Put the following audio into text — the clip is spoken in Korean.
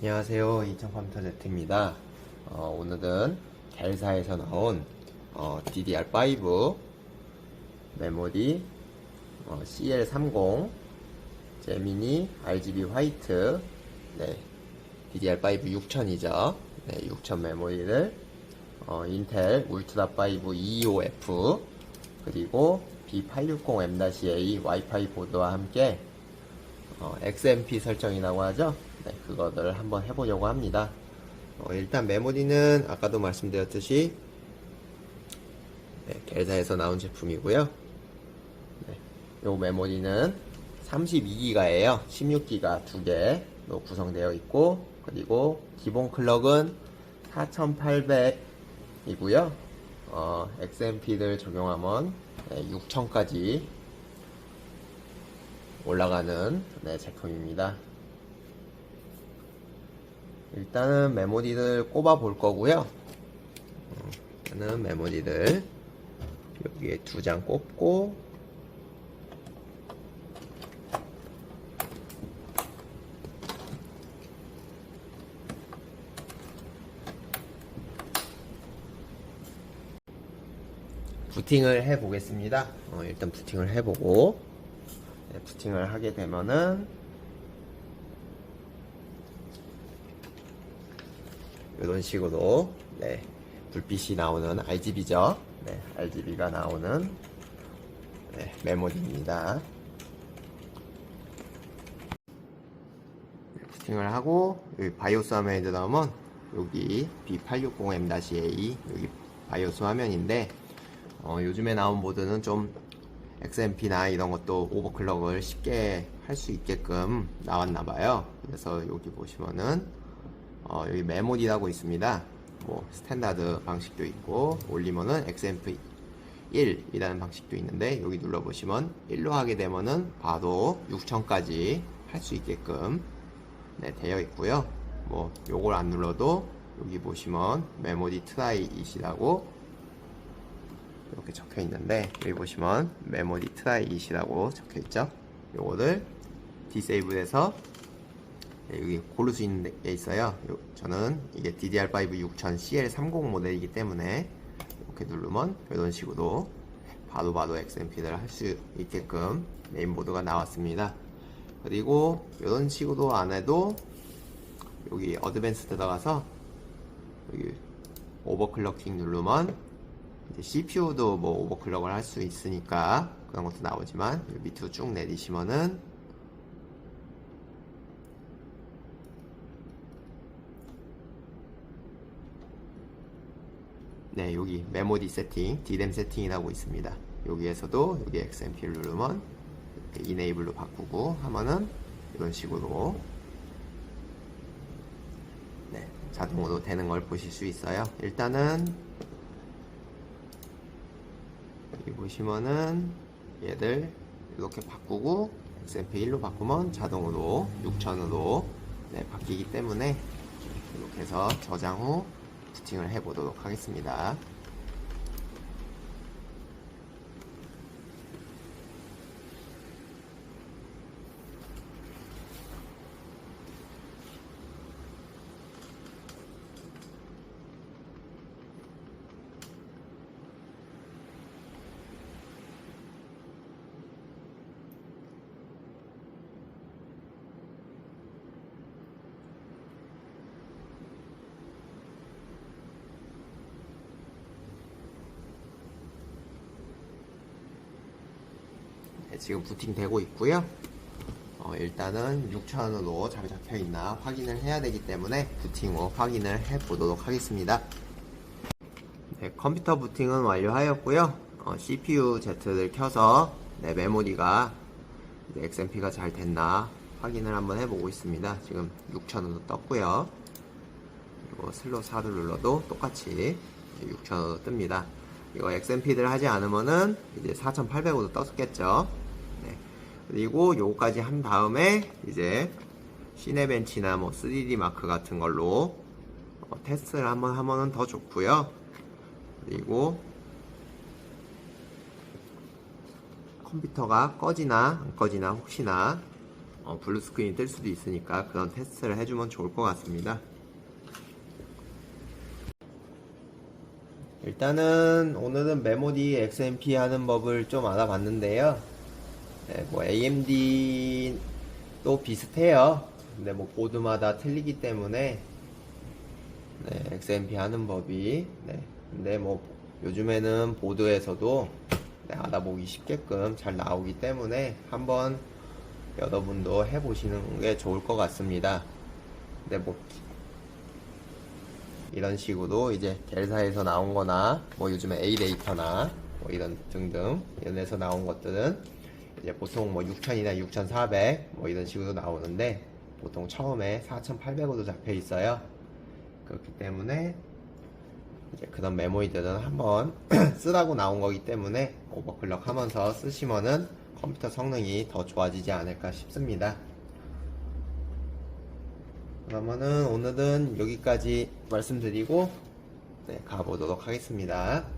안녕하세요. 이천컴퓨터 제트입니다. 어, 오늘은 델사에서 나온 어, DDR5 메모리 어, CL30 제미니 RGB 화이트 네, DDR5 6000이죠. 네, 6000 메모리를 어, 인텔 울트라 5 225F 그리고 B860M-A 와이파이 보드와 함께 어, XMP 설정이라고 하죠. 네, 그거를 한번 해보려고 합니다. 어, 일단 메모리는 아까도 말씀드렸듯이 네, 겔사에서 나온 제품이고요. 네, 요 메모리는 32기가예요. 16기가 두 개로 구성되어 있고 그리고 기본 클럭은 4800이고요. 어, XMP를 적용하면 6000까지 올라가는 네, 제품입니다. 일단은 메모리를 꼽아 볼 거고요. 음, 일단은 메모리를 여기에 두 장 꼽고 부팅을 해 보겠습니다. 어, 일단 부팅을 해보고 네, 부팅을 하게 되면은 이런 식으로 네, 불빛이 나오는 RGB죠. 네, RGB가 나오는 네, 메모리입니다. 네, 부팅을 하고 여기 바이오스 화면에 들어가면 여기 B860M-A 여기 바이오스 화면인데 어, 요즘에 나온 모드는 좀 XMP나 이런 것도 오버클럭을 쉽게 할 수 있게끔 나왔나봐요. 그래서 여기 보시면은 어, 여기 메모리라고 있습니다. 뭐 스탠다드 방식도 있고 올리면은 XMP 1 이라는 방식도 있는데 여기 눌러보시면 1로 하게 되면은 바로 6000까지 할 수 있게끔 네, 되어 있고요. 뭐 요걸 안 눌러도 여기 보시면 메모리 트라이이시라고 이렇게 적혀 있는데 여기 보시면 메모리 트라이이시라고 적혀 있죠. 요거를 디세이블해서 네, 여기 고를 수 있는 게 있어요. 요- 저는 이게 DDR5 6000 CL30 모델이기 때문에 이렇게 누르면 이런 식으로 바로바로 XMP를 할 수 있게끔 메인보드가 나왔습니다. 그리고 이런 식으로 안 해도 여기 어드밴스 들어가서 여기 오버클럭킹 누르면 CPU도 뭐 오버클럭을 할 수 있으니까 그런 것도 나오지만 밑으로 쭉 내리시면은 네, 여기 메모리 세팅, 디램 세팅이라고 있습니다. 여기에서도 여기 XMP를 누르면 이네이블로 바꾸고 하면은 이런 식으로 네, 자동으로 되는 걸 보실 수 있어요. 일단은 여기 보시면은 얘들 이렇게 바꾸고 XMP 1로 바꾸면 자동으로 6000으로 네, 바뀌기 때문에 이렇게 해서 저장 후 부팅을 해 보도록 하겠습니다. 네, 지금 부팅되고 있고요. 어, 일단은 6,000원으로 잘 잡혀 있나 확인을 해야 되기 때문에 부팅 후 확인을 해 보도록 하겠습니다. 네, 컴퓨터 부팅은 완료하였고요. 어, CPU Z를 켜서 네, 메모리가 이제 XMP가 잘 됐나 확인을 한번 해보고 있습니다. 지금 6,000원으로 떴고요. 그리고 슬롯 4를 눌러도 똑같이 6,000원으로 뜹니다. 이거 XMP를 하지 않으면은 이제 4,800으로 떴겠죠. 네. 그리고 요거까지 한 다음에 이제 시네벤치나 뭐 3D 마크 같은 걸로 어, 테스트를 한번 하면은 더 좋고요. 그리고 컴퓨터가 꺼지나 안 꺼지나 혹시나 어, 블루 스크린이 뜰 수도 있으니까 그런 테스트를 해주면 좋을 것 같습니다. 일단은 오늘은 메모리 XMP 하는 법을 좀 알아봤는데요. 네, 뭐 AMD도 비슷해요. 근데 뭐 보드마다 틀리기 때문에 네, XMP 하는 법이 네. 근데 뭐 요즘에는 보드에서도 네, 알아보기 쉽게끔 잘 나오기 때문에 한번 여러분도 해보시는 게 좋을 것 같습니다. 근데 뭐 이런 식으로 이제 겔사에서 나온 거나 뭐 요즘에 A-데이터나 뭐 이런 등등 이런 데서 나온 것들은 이제 보통 뭐 6000이나 6400 뭐 이런 식으로 나오는데 보통 처음에 4800으로 잡혀 있어요. 그렇기 때문에 이제 그런 메모리들은 한번 쓰라고 나온 거기 때문에 오버클럭 하면서 쓰시면은 컴퓨터 성능이 더 좋아지지 않을까 싶습니다. 그러면은 오늘은 여기까지 말씀드리고 네, 가보도록 하겠습니다.